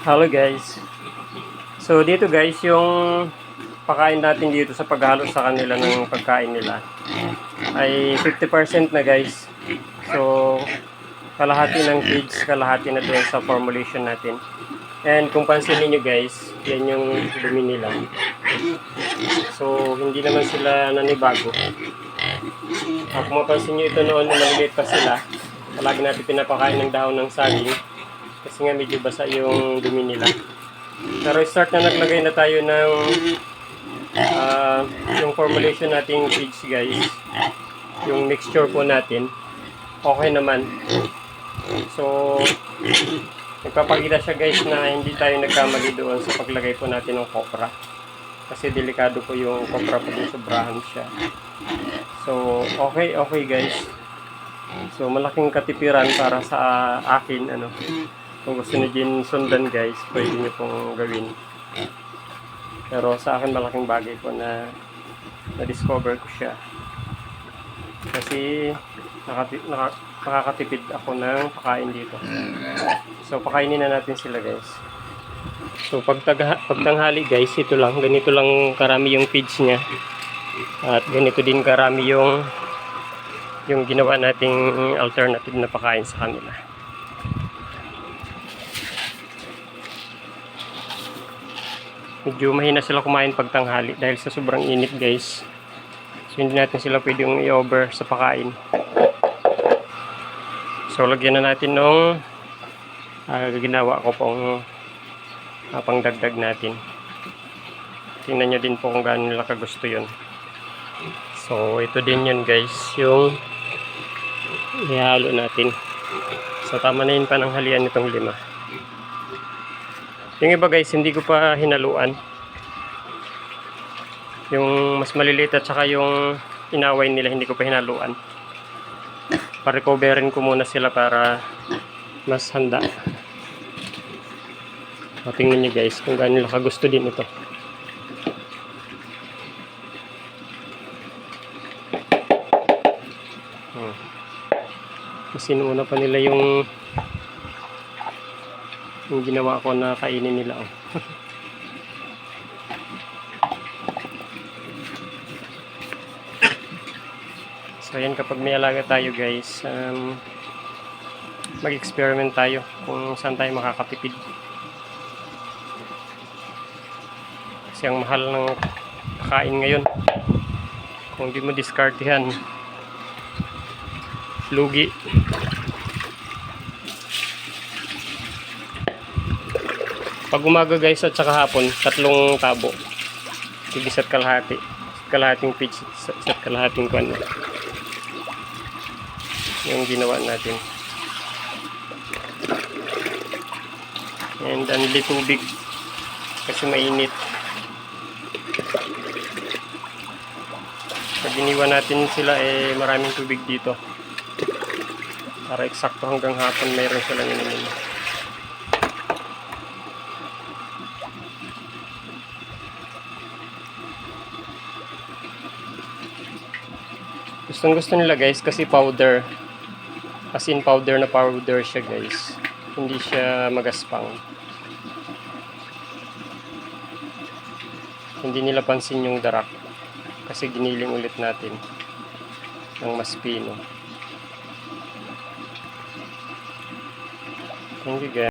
Hello guys. So dito guys, yung pakain natin dito sa paghalo sa kanila ng pagkain nila ay 50% na guys. So kalahati ng feeds, kalahati na doon sa formulation natin. And kung pansin niyo guys, yan yung dumi nila. So hindi naman sila nanibago. Ah, kung mapansin nyo ito noon na maliliit pa sila, palagi natin pinapakain ng dahon ng saging kasi nga medyo basa yung dumi nila. Pero start na naglagay na tayo ng ah, yung formulation nating feeds guys. Yung mixture po natin. Okay naman. So, nagpapakita siya guys na hindi tayo nagkamali doon sa paglagay po natin ng kopra. Kasi delikado po yung kopra pag sobrahan siya. So, okay, okay guys. So, malaking katipiran para sa akin, ano. Kung gusto niyo din sundan guys, pwede niyo pong gawin. Pero sa akin malaking bagay po na na-discover ko siya. Kasi nakakatipid ako ng pakain dito. So, pakainin na natin sila guys. So, pag tanghali guys, ito lang, ganito lang karami yung feeds niya. At ganito din karami yung yung ginawa nating alternative na pakain sa kanila. Medyo mahina sila kumain pag tanghali dahil sa sobrang init guys. So hindi natin sila pwedeng i-over sa pakain. So lagyan na natin nung ah, ginawa ko pong uh, pangdagdag natin. Tingnan nyo din po kung gaano nila kagusto yun. So, ito din yun guys, yung ihalo natin. So, tama na yun pananghalian nitong lima. Yung iba guys, hindi ko pa hinaluan. Yung mas maliliit at saka yung inaway nila, hindi ko pa hinaluan. Pa-recoverin ko muna sila para mas handa. O, tingnan nyo guys kung gaano nila kagusto din ito. Hmm. Mas inuuna pa nila yung yung ginawa ko na kainin nila. Oh. so yan kapag may alaga tayo guys, um, mag-experiment tayo kung saan tayo makakatipid. Kasi ang mahal ng pagkain ngayon. Kung di mo diskartihan, lugi. Pag umaga guys at saka hapon, tatlong tabo. Tigis at kalahati. Kalahating pitch at kalahating kwan. Yung ginawa natin. And anli tubig. Kasi mainit. Pag iniwan natin sila eh maraming tubig dito. Para eksakto hanggang hapon mayroon silang ininom. Gustong gusto nila guys kasi powder. As in powder na powder siya guys. Hindi siya magaspang. Hindi nila pansin yung darak. Kasi giniling ulit natin ng maspino. Thank you guys.